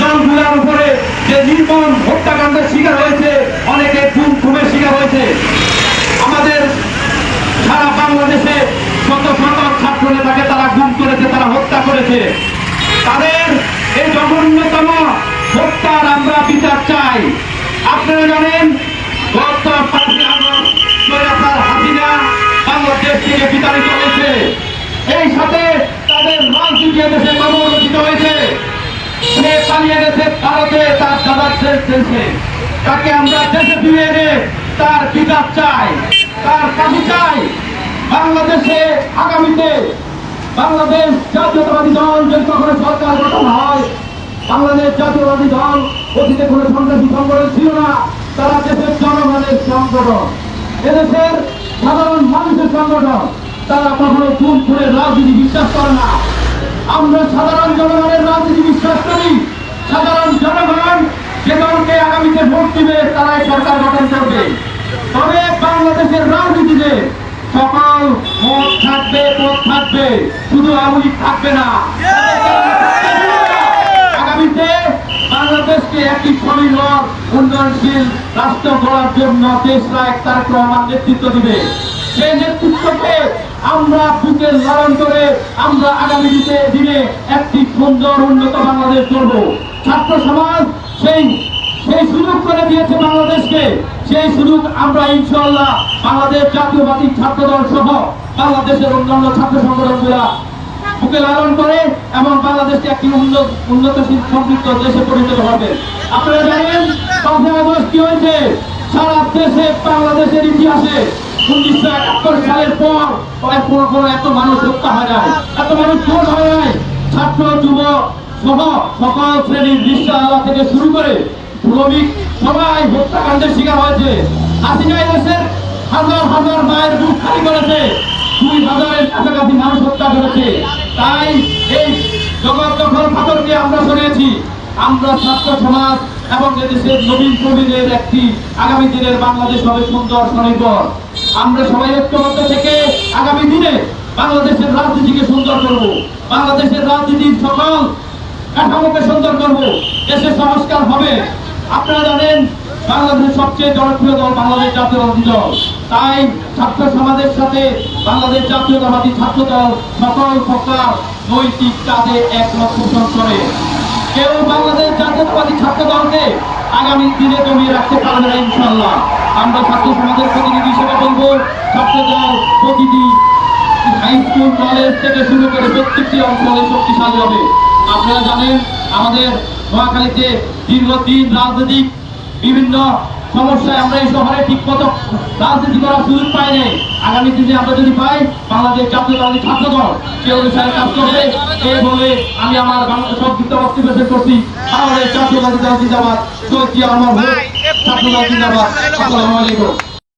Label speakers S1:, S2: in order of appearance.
S1: দলগুলোর উপরে যে নির্মম হত্যাকাণ্ডের শিকার হয়েছে, অনেকে খুন খুনের শিকার হয়েছে। আমাদের সারা বাংলাদেশে শত শত ছাত্র নেতাকে তারা গুম করেছে, তারা হত্যা করেছে। তাদের এই জঘন্যতম হত্যার আমরা বিচার চাই। আপনারা জানেন, গত বাংলাদেশ থেকে বিতাড়িত হয়েছে। এই সাথে তাদের রাজনীতি দেশে সে পালিয়ে গেছে ভারতে তার দাদার দেশ দেশে তাকে আমরা দেশে ফিরিয়ে এনে তার বিচার চাই, তার ফাঁসি চাই। বাংলাদেশে আগামীতে বাংলাদেশ জাতীয়তাবাদী দল যদি কখনো সরকার গঠন হয়, বাংলাদেশ জাতীয়তাবাদী দল অতীতে কোনো সন্ত্রাসী সংগঠন ছিল না, তারা দেশের জনগণের সংগঠন। এদেশের সাধারণ মানুষের সংগঠন, তারা কখনো খুন খুনের রাজনীতি বিশ্বাস করে না। আমরা সাধারণ জনগণের রাজনীতি বিশ্বাস করি সাধারণ জনগণ যে দলকে আগামীতে ভোট দিবে তারাই সরকার গঠন করবে। তবে বাংলাদেশের রাজনীতিতে সকল মত থাকবে পথ থাকবে। শুধু আওয়ামী থাকবে না। আগামীতে বাংলাদেশকে একটি স্বনির্ভর উন্নয়নশীল রাষ্ট্র গড়ার জন্য দেশরা এক তারেক রহমান নেতৃত্ব দিবে। সেই নেতৃত্বকে আমরা বুকে লালন করে আমরা আগামী দিনে একটি সুন্দর, উন্নত বাংলাদেশ করব ছাত্র সমাজ সেই সেই সুযোগ করে দিয়েছে বাংলাদেশকে। সেই সুযোগ আমরা ইনশাল্লাহ বাংলাদেশ জাতীয়বাদী ছাত্র দল সহ বাংলাদেশের অন্যান্য ছাত্র সংগঠনগুলা বুকে লালন করে এবং বাংলাদেশকে একটি উন্নত উন্নতশীল সমৃদ্ধ দেশে পরিণত হবে আপনারা জানেন, পাঁচই আগস্ট কি হয়েছে? সারা দেশে, বাংলাদেশের ইতিহাসে উনিশশো একাত্তর সালের পর কোনো কোনো এত মানুষ হত্যা হয় নাই। এত মানুষ খুন হয় নাই। ছাত্র, যুবক সহ সকল শ্রেণির রিক্সাওয়ালা থেকে শুরু করে শ্রমিক সবাই হত্যাকাণ্ডের শিকার হয়েছে। হাসিনা দেশের হাজার হাজার মায়ের বুক খালি করেছে। দুই হাজারের কাছাকাছি মানুষ হত্যা করেছে। তাই এই জগৎ দখল ফাটলকে আমরা শুনেছি। আমরা ছাত্র সমাজ এবং এদেশের নবীন প্রবীণের একটি আগামী দিনের বাংলাদেশ হবে সুন্দর স্বনির্ভর। আমরা সবাই ঐক্যবদ্ধ থেকে আগামী দিনে বাংলাদেশের রাজনীতিকে সুন্দর করব। বাংলাদেশের রাজনীতির সকল কাঠামোকে সুন্দর করব। দেশের সংস্কার হবে। আপনারা জানেন, বাংলাদেশের সবচেয়ে জনপ্রিয় দল বাংলাদেশ জাতীয়তাবাদী দল। তাই ছাত্র সমাজের সাথে বাংলাদেশ জাতীয়তাবাদী ছাত্র দল সকল প্রকার নৈতিক কাজে একমত পোষণ করে। কেউ বাংলাদেশ জাতীয়তাবাদী ছাত্র দলকে আগামী দিনে জমিয়ে রাখতে পারবে না ইনশাল্লাহ আমরা ছাত্র সমাজের প্রতিনিধি হিসেবে বলব, ছাত্র দল প্রতিটি হাই স্কুল কলেজ থেকে শুরু করে প্রত্যেকটি অঞ্চলে শক্তিশালী হবে। আপনারা জানেন, আমাদের নোয়াখালীতে দীর্ঘদিন রাজনৈতিক বিভিন্ন সমস্যায় আমরা এই শহরে ঠিক মতো রাজনীতি করার সুযোগ পাই নাই। আগামী দিনে আমরা যদি পাই, বাংলাদেশ জাতীয়তাবাদী ছাত্র দল সে অনুসারে কাজ করবে? এই বলে আমি আমার সংক্ষিপ্ত বক্তব্য শেষ করছি। বাংলাদেশ জাতীয়তাবাদী দল জিন্দাবাদ। জিয়া আমার ছাত্র দল জিন্দাবাদ। আসসালামু আলাইকুম।